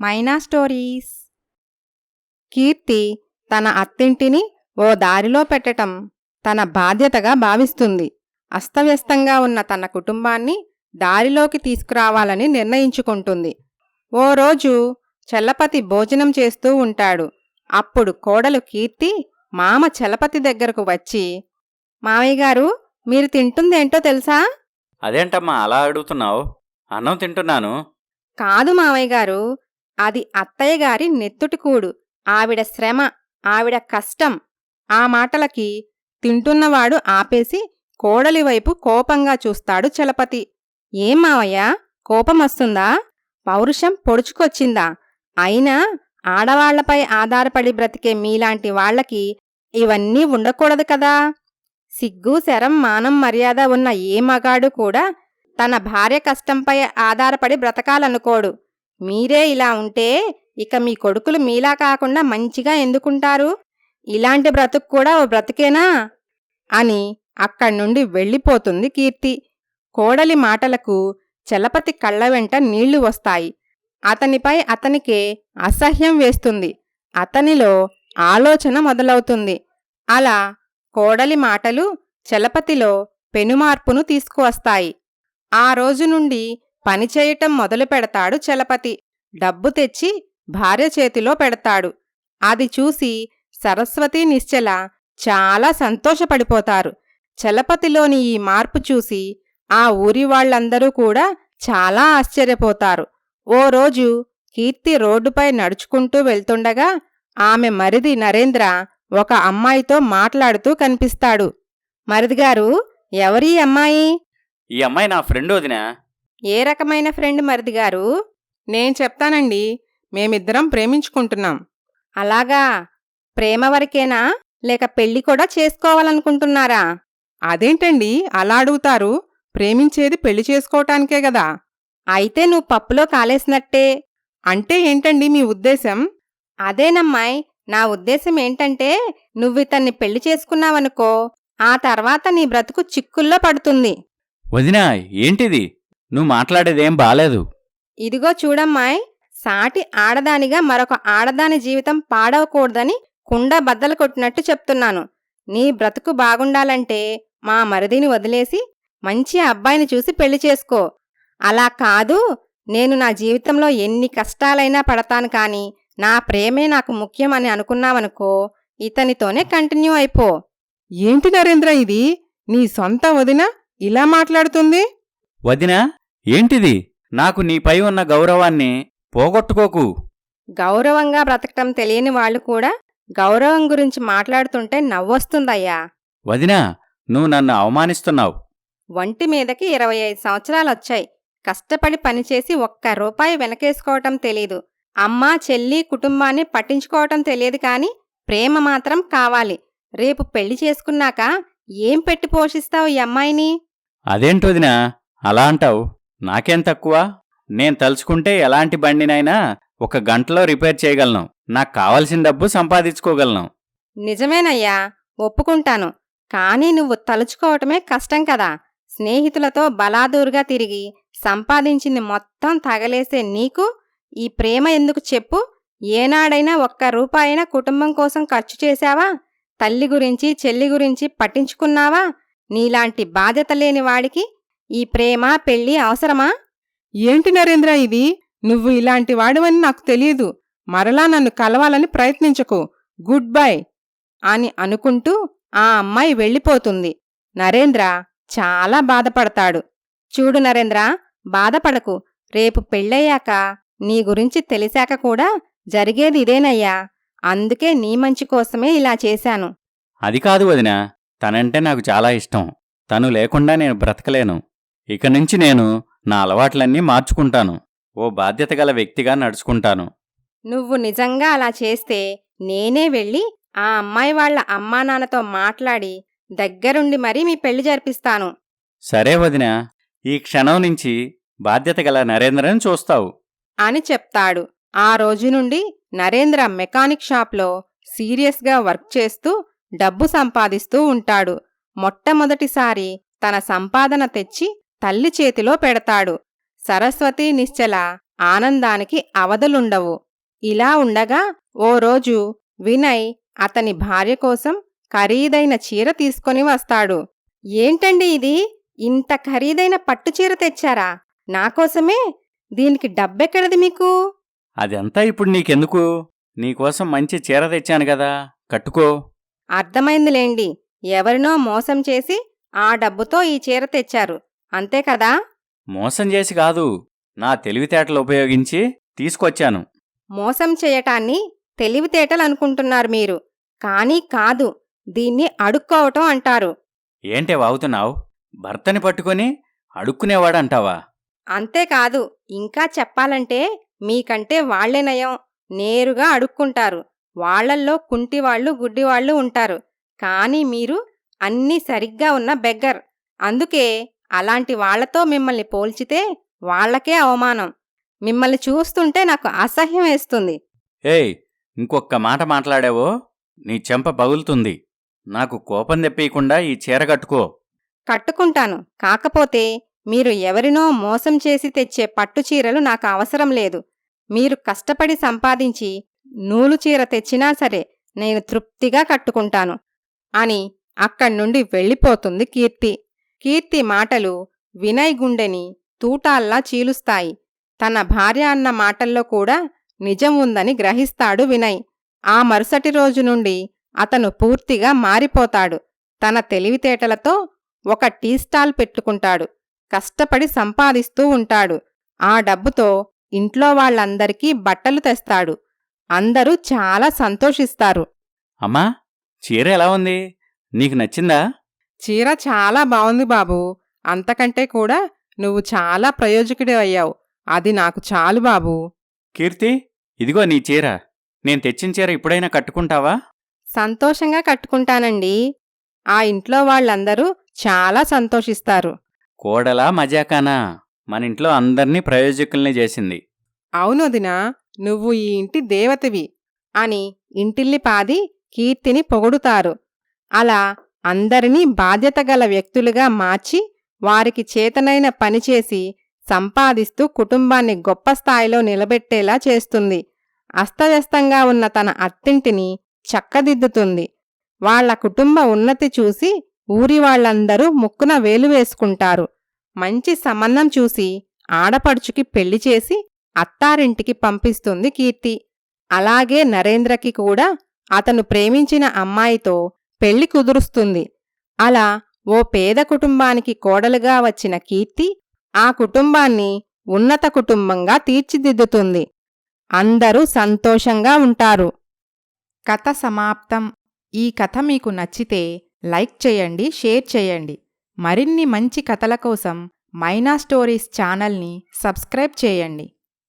మైనా stories. కీర్తి తన అత్తింటిని ఓ దారిలో పెట్టటం తన బాధ్యతగా భావిస్తుంది. అస్తవ్యస్తంగా ఉన్న తన కుటుంబాన్ని దారిలోకి తీసుకురావాలని నిర్ణయించుకుంటుంది. ఓ రోజు చలపతి భోజనం చేస్తూ ఉంటాడు. అప్పుడు కోడలు కీర్తి మామ చలపతి దగ్గరకు వచ్చి మామయ్య గారు మీరు తింటుందేంటో తెలుసా? అదేంటమ్మా అలా అడుగుతున్నావు. అన్నం తింటున్నాను. కాదు మామయ్య గారు అది అత్తయ్యగారి నెత్తుటికూడు ఆవిడ శ్రమ ఆవిడ కష్టం. ఆ మాటలకి తింటున్నవాడు ఆపేసి కోడలి వైపు కోపంగా చూస్తాడు చలపతి. ఏం మావయ్య కోపమొస్తుందా? పౌరుషం పొడుచుకొచ్చిందా? అయినా ఆడవాళ్ళపై ఆధారపడి బ్రతికే మీలాంటి వాళ్ళకి ఇవన్నీ ఉండకూడదు కదా. సిగ్గు శరం మానం మర్యాద ఉన్న ఏ మగాడు కూడా తన భార్య కష్టంపై ఆధారపడి బ్రతకాలనుకోడు. మీరే ఇలా ఉంటే ఇక మీ కొడుకులు మీలా కాకుండా మంచిగా ఎందుకుంటారు? ఇలాంటి బ్రతుకు కూడా ఓ బ్రతుకేనా? అని అక్కడి నుండి వెళ్ళిపోతుంది కీర్తి. కోడలి మాటలకు చలపతి కళ్ళ వెంట నీళ్ళు వస్తాయి. అతనిపై అతనికే అసహ్యం వేస్తుంది. అతనిలో ఆలోచన మొదలవుతుంది. అలా కోడలి మాటలు చలపతిలో పెనుమార్పును తీసుకువస్తాయి. ఆ రోజు నుండి పనిచేయటం మొదలు పెడతాడు చలపతి. డబ్బు తెచ్చి భార్య చేతిలో పెడతాడు. అది చూసి సరస్వతి నిశ్చల చాలా సంతోషపడిపోతారు. చలపతిలోని ఈ మార్పు చూసి ఆ ఊరి వాళ్ళందరూ కూడా చాలా ఆశ్చర్యపోతారు. ఓ రోజు కీర్తి రోడ్డుపై నడుచుకుంటూ వెళ్తుండగా ఆమె మరిది నరేంద్ర ఒక అమ్మాయితో మాట్లాడుతూ కనిపిస్తాడు. మరిదిగారు ఎవరీ అమ్మాయి? ఈ అమ్మాయి నా ఫ్రెండ్ వదినా. ఏ రకమైన ఫ్రెండ్ మరిదిగారు నేను చెప్తానండి మేమిద్దరం ప్రేమించుకుంటున్నాం. అలాగా ప్రేమ వరకేనా? లేక పెళ్ళి కూడా చేసుకోవాలనుకుంటున్నారా? అదేంటండి అలా అడుగుతారు ప్రేమించేది పెళ్ళి చేసుకోవటానికే గదా. అయితే నువ్వు పప్పులో కాలేసినట్టే. అంటే ఏంటండి మీ ఉద్దేశం? అదేనమ్మాయ్ నా ఉద్దేశం ఏంటంటే నువ్వితన్ని పెళ్ళి చేసుకున్నావనుకో ఆ తర్వాత నీ బ్రతుకు చిక్కుల్లో పడుతుంది. వదినా ఏంటిది? నువ్వు మాట్లాడేదేం బాలేదు. ఇదిగో చూడమ్మాయ్ సాటి ఆడదానిగా మరొక ఆడదాని జీవితం పాడవకూడదని కుండ బద్దలు కొట్టినట్టు చెప్తున్నాను. నీ బ్రతుకు బాగుండాలంటే మా మరిదిని వదిలేసి మంచి అబ్బాయిని చూసి పెళ్ళి చేసుకో. అలా కాదు నేను నా జీవితంలో ఎన్ని కష్టాలైనా పడతాను కాని నా ప్రేమే నాకు ముఖ్యం అని అనుకున్నావనుకో ఇతనితోనే కంటిన్యూ అయిపో. ఏంటి నరేంద్ర ఇది? నీ సొంత వదిన ఇలా మాట్లాడుతుంది? వదినా? ఏంటిది? నాకు నీపై ఉన్న గౌరవాన్ని పోగొట్టుకోకు. గౌరవంగా బ్రతకటం తెలియని వాళ్ళు కూడా గౌరవం గురించి మాట్లాడుతుంటే నవ్వొస్తుందయ్యా. వదినా నువ్వు నన్ను అవమానిస్తున్నావు. ఒంటి మీదకి ఇరవై ఐదు సంవత్సరాలొచ్చాయి కష్టపడి పనిచేసి ఒక్క రూపాయి వెనకేసుకోవటం తెలీదు. అమ్మా చెల్లి కుటుంబాన్ని పట్టించుకోవటం తెలియదు కాని ప్రేమ మాత్రం కావాలి. రేపు పెళ్ళి చేసుకున్నాక ఏం పెట్టి పోషిస్తావు ఈ అమ్మాయిని? అదేంటొదినా అలా అంటావు? నాకేం తక్కువ? నేను తలుచుకుంటే ఎలాంటి బండినైనా ఒక గంటలో రిపేర్ చేయగలను. నాకు కావలసిన డబ్బు సంపాదించుకోగలను. నిజమేనయ్యా ఒప్పుకుంటాను. కానీ నువ్వు తలుచుకోవటమే కష్టం కదా. స్నేహితులతో బలాదూరుగా తిరిగి సంపాదించింది మొత్తం తగలేసే నీకు ఈ ప్రేమ ఎందుకు చెప్పు? ఏనాడైనా ఒక్క రూపాయినా కుటుంబం కోసం ఖర్చు చేశావా? తల్లి గురించి చెల్లి గురించి పట్టించుకున్నావా? నీలాంటి బాధ్యత లేని వాడికి ఈ ప్రేమ పెళ్ళి అవసరమా? ఏంటి నరేంద్ర ఇది? నువ్వు ఇలాంటి వాడివని నాకు తెలియదు. మరలా నన్ను కలవాలని ప్రయత్నించకు. గుడ్ బై అని అనుకుంటూ ఆ అమ్మాయి వెళ్ళిపోతుంది. నరేంద్ర చాలా బాధపడతాడు. చూడు నరేంద్ర బాధపడకు. రేపు పెళ్ళయ్యాక నీ గురించి తెలిసాక కూడా జరిగేది ఇదేనయ్యా. అందుకే నీ మంచి కోసమే ఇలా చేశాను. అది కాదు వదినా. తనంటే నాకు చాలా ఇష్టం. తను లేకుండా నేను బ్రతకలేను. ఇక నుంచి నేను నా అలవాట్లన్నీ మార్చుకుంటాను. ఓ బాధ్యత గల వ్యక్తిగా నడుచుకుంటాను. నువ్వు నిజంగా అలా చేస్తే నేనే వెళ్ళి ఆ అమ్మాయి వాళ్ళ అమ్మా నాన్నతో మాట్లాడి దగ్గరుండి మరీ మీ పెళ్ళి జరిపిస్తాను. సరే వదినా ఈ క్షణం నుంచి బాధ్యత గల నరేంద్రని చూస్తావు. అని చెప్తాడు. ఆ రోజు నుండి నరేంద్ర మెకానిక్ షాప్లో సీరియస్గా వర్క్ చేస్తూ డబ్బు సంపాదిస్తూ ఉంటాడు. మొట్టమొదటిసారి తన సంపాదన తెచ్చి తల్లి చేతిలో పెడతాడు. సరస్వతి నిశ్చల ఆనందానికి అవధులుండవు. ఇలా ఉండగా ఓ రోజు వినయ్ అతని భార్య కోసం ఖరీదైన చీర తీసుకొని వస్తాడు. ఏంటండి ఇది? ఇంత ఖరీదైన పట్టు చీర తెచ్చారా? నాకోసమే దీనికి డబ్బెక్కడది మీకు? అదంతా ఇప్పుడు నీకెందుకు? నీకోసం మంచి చీర తెచ్చాను కదా కట్టుకో. అర్థమైందిలేండి. ఎవరినో మోసం చేసి ఆ డబ్బుతో ఈ చీర తెచ్చారు. అంతే కదా? మోసం చేసి కాదు నా తెలివితేటలు ఉపయోగించి తీసుకొచ్చాను. మోసం చేయటాన్ని తెలివితేటలు అనుకుంటున్నారు మీరు. కానీ కాదు దీన్ని అడుక్కోవటం అంటారు. ఏంటే వాగుతున్నావు? భర్తని పట్టుకొని అడుక్కునేవాడంటావా? అంతేకాదు ఇంకా చెప్పాలంటే మీకంటే వాళ్ళే నయం. నేరుగా అడుక్కుంటారు. వాళ్ళల్లో కుంటివాళ్ళు గుడ్డివాళ్ళు ఉంటారు. కానీ మీరు అన్నీ సరిగ్గా ఉన్న బెగ్గర్. అందుకే అలాంటి వాళ్ళతో మిమ్మల్ని పోల్చితే వాళ్ళకే అవమానం. మిమ్మల్ని చూస్తుంటే నాకు అసహ్యం వేస్తుంది. ఏయ్ ఇంకొక్క మాట మాట్లాడావో? నీ చెంప పగులుతుంది నాకు కోపం తెప్పీయకుండా ఈ చీర కట్టుకో. కట్టుకుంటాను. కాకపోతే మీరు ఎవరినో మోసం చేసి తెచ్చే పట్టు చీరలు నాకు అవసరం లేదు. మీరు కష్టపడి సంపాదించి నూలు చీర తెచ్చినా సరే నేను తృప్తిగా కట్టుకుంటాను. అని అక్కడ్నుండి వెళ్ళిపోతుంది కీర్తి. కీర్తి మాటలు వినయ్ గుండెని తూటాల్లా చీలుస్తాయి. తన భార్య అన్న మాటల్లో కూడా నిజం ఉందని గ్రహిస్తాడు వినయ్. ఆ మరుసటి రోజు నుండి అతను పూర్తిగా మారిపోతాడు. తన తెలివితేటలతో ఒక టీ స్టాల్ పెట్టుకుంటాడు. కష్టపడి సంపాదిస్తూ ఉంటాడు. ఆ డబ్బుతో ఇంట్లో వాళ్ళందరికీ బట్టలు తెస్తాడు. అందరూ చాలా సంతోషిస్తారు. అమ్మా చీర ఎలా ఉంది? నీకు నచ్చిందా? చీర చాలా బావుంది బాబూ. అంతకంటే కూడా నువ్వు చాలా ప్రయోజకుడి అయ్యావు. అది నాకు చాలు బాబూ. కీర్తి ఇదిగో నీ చీర. నేను తెచ్చిన చీర ఇప్పుడైనా కట్టుకుంటావా? సంతోషంగా కట్టుకుంటానండి. ఆ ఇంట్లో వాళ్ళందరూ చాలా సంతోషిస్తారు. కోడలా మజాకానా? మన ఇంట్లో అందర్నీ ప్రయోజకుల్ని చేసింది. అవును వదినా నువ్వు ఈ ఇంటి దేవతవి అని ఇంటిల్లిపాది కీర్తిని పొగుడుతారు. అలా అందరినీ బాధ్యతగల వ్యక్తులుగా మార్చి వారికి చేతనైన పనిచేసి సంపాదిస్తూ కుటుంబాన్ని గొప్ప స్థాయిలో నిలబెట్టేలా చేస్తుంది. అస్తవ్యస్తంగా ఉన్న తన అత్తింటిని చక్కదిద్దుతుంది. వాళ్ళ కుటుంబ ఉన్నతి చూసి ఊరి వాళ్ళందరూ ముక్కున వేలు వేసుకుంటారు. మంచి సంబంధం చూసి ఆడపడుచుకి పెళ్ళి చేసి అత్తారింటికి పంపిస్తుంది కీర్తి. అలాగే నరేంద్రకి కూడా అతను ప్రేమించిన అమ్మాయితో పెళ్ళి కుదురుస్తుంది. అలా ఓ పేద కుటుంబానికి కోడలుగా వచ్చిన కీర్తి ఆ కుటుంబాన్ని ఉన్నత కుటుంబంగా తీర్చిదిద్దుతుంది. అందరూ సంతోషంగా ఉంటారు. కథ సమాప్తం. ఈ కథ మీకు నచ్చితే లైక్ చేయండి షేర్ చేయండి. మరిన్ని మంచి కథల కోసం మైనా స్టోరీస్ ఛానల్ని సబ్స్క్రైబ్ చేయండి.